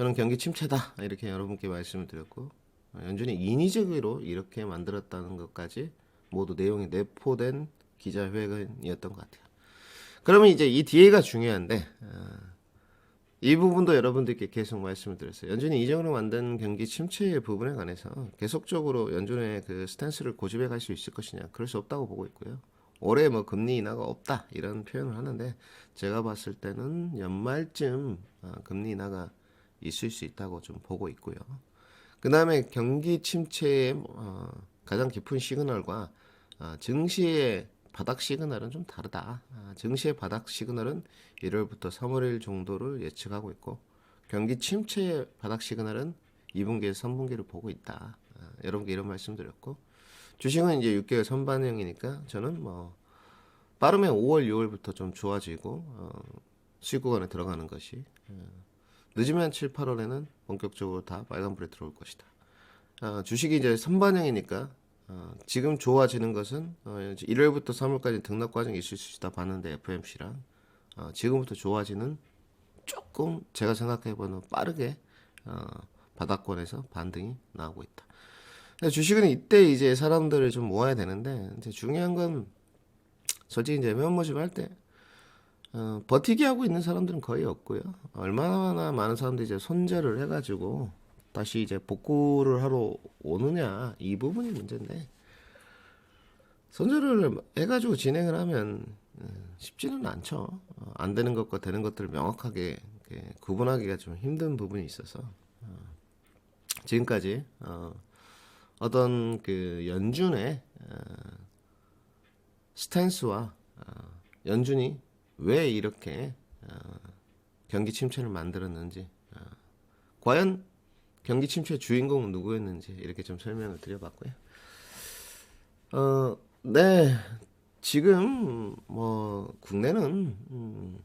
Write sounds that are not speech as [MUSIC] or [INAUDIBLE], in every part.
저는 경기 침체다 이렇게 여러분께 말씀을 드렸고 어, 연준이 인위적으로 이렇게 만들었다는 것까지 모두 내용이 내포된 기자회견이었던 것 같아요. 그러면 이제 이 뒤에가 중요한데 어, 이 부분도 여러분들께 계속 말씀을 드렸어요. 연준이 이전으로 만든 경기 침체의 부분에 관해서 계속적으로 연준의 그 스탠스를 고집해 갈 수 있을 것이냐? 그럴 수 없다고 보고 있고요. 올해 뭐 금리 인하가 없다 이런 표현을 하는데 제가 봤을 때는 연말쯤 어, 금리 인하가 있을 수 있다고 좀 보고 있고요. 그 다음에 경기 침체의 어, 가장 깊은 시그널과 어, 증시의 바닥 시그널은 좀 다르다. 아, 증시의 바닥 시그널은 1월부터 3월 정도를 예측하고 있고 경기 침체의 바닥 시그널은 2분기에서 3분기를 보고 있다. 아, 여러분께 이런 말씀드렸고 주식은 이제 6개월 선반영이니까 저는 뭐 빠르면 5월, 6월부터 좀 좋아지고 어, 수익 구간에 들어가는 것이 어, 늦으면 7, 8월에는 본격적으로 다 빨간불에 들어올 것이다. 아, 주식이 이제 선반영이니까 어, 지금 좋아지는 것은 어, 이제 1월부터 3월까지 등락 과정이 있을 수 있다 봤는데 FMC랑 어, 지금부터 좋아지는 조금 제가 생각해보는 빠르게 어, 바닥권에서 반등이 나오고 있다. 주식은 이때 이제 사람들을 좀 모아야 되는데 이제 중요한 건 솔직히 이제 멤버십 할때 어, 버티기 하고 있는 사람들은 거의 없고요. 얼마나 많은 사람들이 이제 손절을 해가지고 다시 이제 복구를 하러 오느냐 이 부분이 문제인데 손절을 해가지고 진행을 하면 음, 쉽지는 않죠. 어, 안 되는 것과 되는 것들을 명확하게 구분하기가 좀 힘든 부분이 있어서 어, 지금까지 어, 어떤 그 연준의 어, 스탠스와 어, 연준이 왜 이렇게 어, 경기 침체를 만들었는지 어, 과연 경기 침체의 주인공은 누구였는지 이렇게 좀 설명을 드려봤고요. 어, 네, 지금 뭐 국내는 음,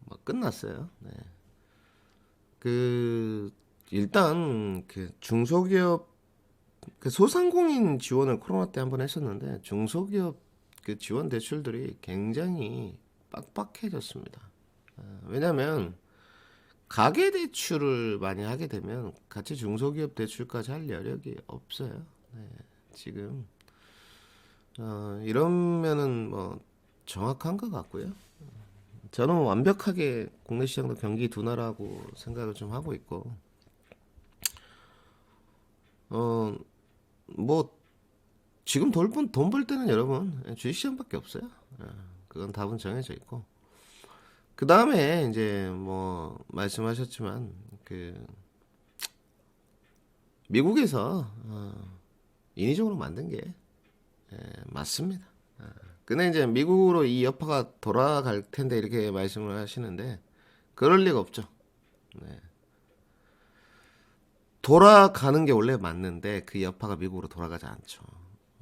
뭐 끝났어요. 네. 그 일단 그 중소기업 그 소상공인 지원을 코로나 때 한번 했었는데 중소기업 그 지원 대출들이 굉장히 빡빡해졌습니다. 아, 왜냐하면 가계 대출을 많이 하게 되면 같이 중소기업 대출까지 할 여력이 없어요. 네, 지금 어, 이러면은 뭐 정확한 것 같고요. 저는 완벽하게 국내 시장도 경기 둔화라고 생각을 좀 하고 있고, 어, 뭐 지금 돈벌 돈벌 때는 여러분 주식시장밖에 없어요. 예, 그건 답은 정해져 있고. 그 다음에 이제 뭐 말씀하셨지만 그 미국에서 어, 인위적으로 만든 게 예, 맞습니다. 어, 근데 이제 미국으로 이 여파가 돌아갈 텐데 이렇게 말씀을 하시는데 그럴 리가 없죠. 네. 돌아가는 게 원래 맞는데 그 여파가 미국으로 돌아가지 않죠.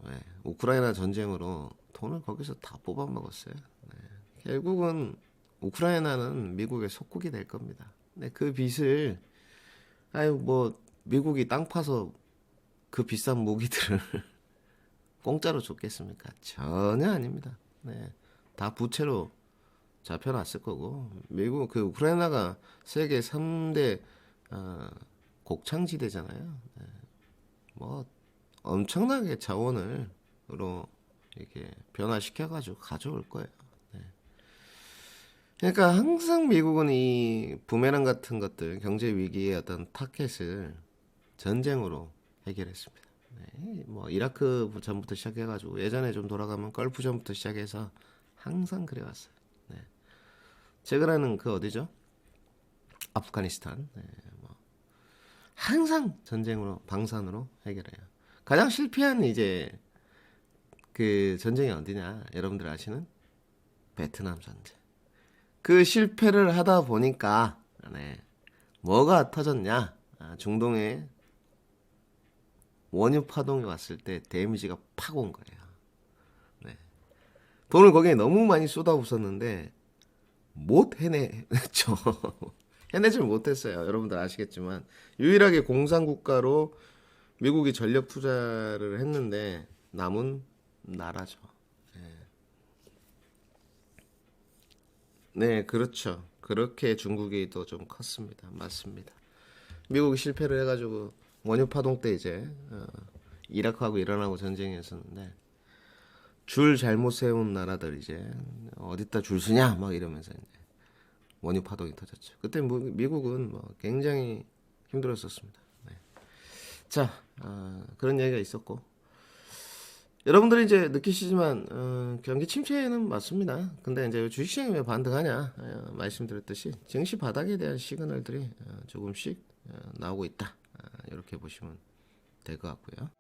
네. 우크라이나 전쟁으로 돈을 거기서 다 뽑아 먹었어요. 네. 결국은 우크라이나는 미국의 속국이 될 겁니다. 네, 그 빚을 아유 뭐 미국이 땅 파서 그 비싼 무기들을 [LAUGHS] 공짜로 줬겠습니까? 전혀 아닙니다. 네, 다 부채로 잡혀놨을 거고 미국 그 우크라이나가 세계 3대 어, 곡창지대잖아요. 네, 뭐 엄청나게 자원을로 이렇게 변화시켜 가지고 가져올 거예요. 그러니까 항상 미국은 이 부메랑 같은 것들 경제 위기의 어떤 타켓을 전쟁으로 해결했습니다. 네, 뭐 이라크 전부터 시작해 가지고 예전에 좀 돌아가면 걸프 전부터 시작해서 항상 그래 왔어요. 네. 최근에는 그 어디죠? 아프가니스탄. 네, 뭐 항상 전쟁으로 방산으로 해결해요. 가장 실패한 이제 그 전쟁이 어디냐? 여러분들 아시는 베트남 전쟁. 그 실패를 하다 보니까 네, 뭐가 터졌냐? 아, 중동에 원유 파동이 왔을 때 데미지가 팍 온 거예요. 네. 돈을 거기에 너무 많이 쏟아붓었는데 못 해냈죠. [LAUGHS] 해내질 못했어요. 여러분들 아시겠지만 유일하게 공산국가로 미국이 전력 투자를 했는데 남은 나라죠. 네, 그렇죠. 그렇게 중국이 더 좀 컸습니다. 맞습니다. 미국이 실패를 해가지고 원유 파동 때 이제 어, 이라크하고 이란하고 전쟁이 있었는데 줄 잘못 세운 나라들 이제 어디다 줄 서냐 막 이러면서 이제 원유 파동이 터졌죠. 그때 뭐 미국은 뭐 굉장히 힘들었었습니다. 네. 자 어, 그런 얘기가 있었고 여러분들이 이제 느끼시지만 어, 경기 침체는 맞습니다. 근데 이제 주식시장이 왜 반등하냐 어, 말씀드렸듯이 증시 바닥에 대한 시그널들이 어, 조금씩 어, 나오고 있다. 어, 이렇게 보시면 될 것 같고요.